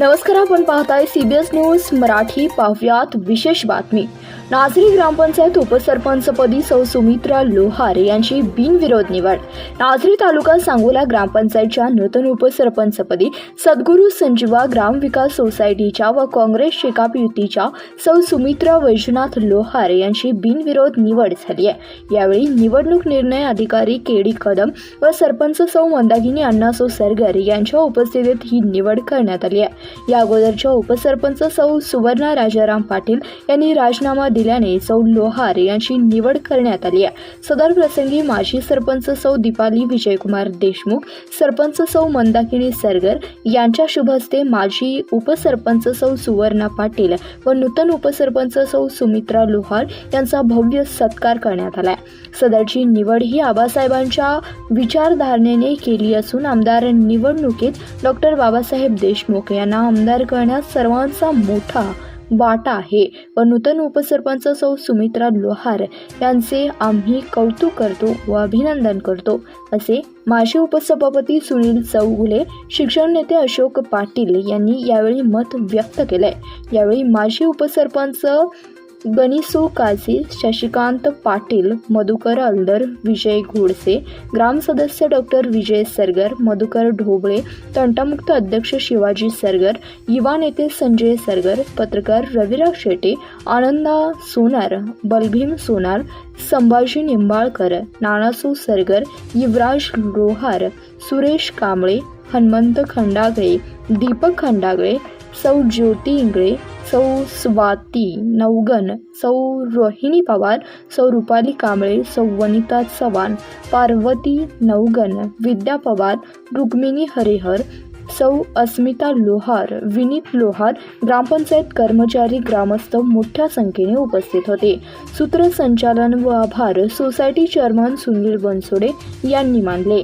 नमस्कार आपण पाहताय सीबीएस न्यूज मराठी पाहुयात विशेष बातमी. नाझरी ग्रामपंचायत उपसरपंचपदी सौ सुमित्रा लोहार यांची बिनविरोध निवड. नाझरी तालुका सांगोला ग्रामपंचायतच्या नूतन उपसरपंचपदी सद्गुरू संजीवा ग्राम विकास सोसायटीच्या व काँग्रेस शेकाप युतीच्या सौ सुमित्रा वैजनाथ लोहार यांची बिनविरोध निवड झाली आहे. यावेळी निवडणूक निर्णय अधिकारी के डी कदम व सरपंच सौ मंदागिनी अण्णासो सरगर यांच्या उपस्थितीत ही निवड करण्यात आली आहे. या अगोदरच्या उपसरपंच सौ सुवर्णा राजाराम पाटील यांनी राजीनामा दिला दिल्याने सौ लोहार यांची निवड करण्यात आली आहे. सदर प्रसंगी माजी सरपंच सौ दीपाली विजयकुमार देशमुख सरपंच सौ मंदाकिनी सरगर यांच्या शुभ हस्ते माजी उपसरपंच सौ सुवर्णा पाटील व नूतन उपसरपंच सौ सुमित्रा लोहार यांचा भव्य सत्कार करण्यात आला सदरची निवड ही आबासाहेबांच्या विचारधारणेने केली असून आमदार निवडणुकीत डॉक्टर बाबासाहेब देशमुख यांना आमदार करण्यात सर्वांचा मोठा वाटा आहे. व नूतन उपसरपंच सौ सुमित्रा लोहार यांचे आम्ही कौतुक करतो व अभिनंदन करतो असे माजी उपसभापती सुनील चौगुले शिक्षण नेते अशोक पाटील यांनी यावेळी मत व्यक्त केलंय. यावेळी माजी उपसरपंच गणिसू काझी शशिकांत पाटील मधुकर अल्दर विजय घोडसे ग्रामसदस्य डॉक्टर विजय सरगर मधुकर ढोबळे तंटामुक्त अध्यक्ष शिवाजी सरगर युवा नेते संजय सरगर पत्रकार रविराज शेटे आनंदा सोनार बलभीम सोनार संभाजी निंबाळकर नानासू सरगर युवराज लोहार सुरेश कांबळे हनुमंत खंडागळे दीपक खंडागळे सौ ज्योती इंगळे सौ स्वाती नवगन सौ रोहिणी पवार सौ रुपाली कांबळे सौ वनिता चव्हाण पार्वती नवगन विद्या पवार रुक्मिणी हरिहर सौ अस्मिता लोहार विनीत लोहार ग्रामपंचायत कर्मचारी ग्रामस्थ मोठ्या संख्येने उपस्थित होते. सूत्रसंचालन व आभार सोसायटी चेअरमन सुनील बनसोडे यांनी मानले.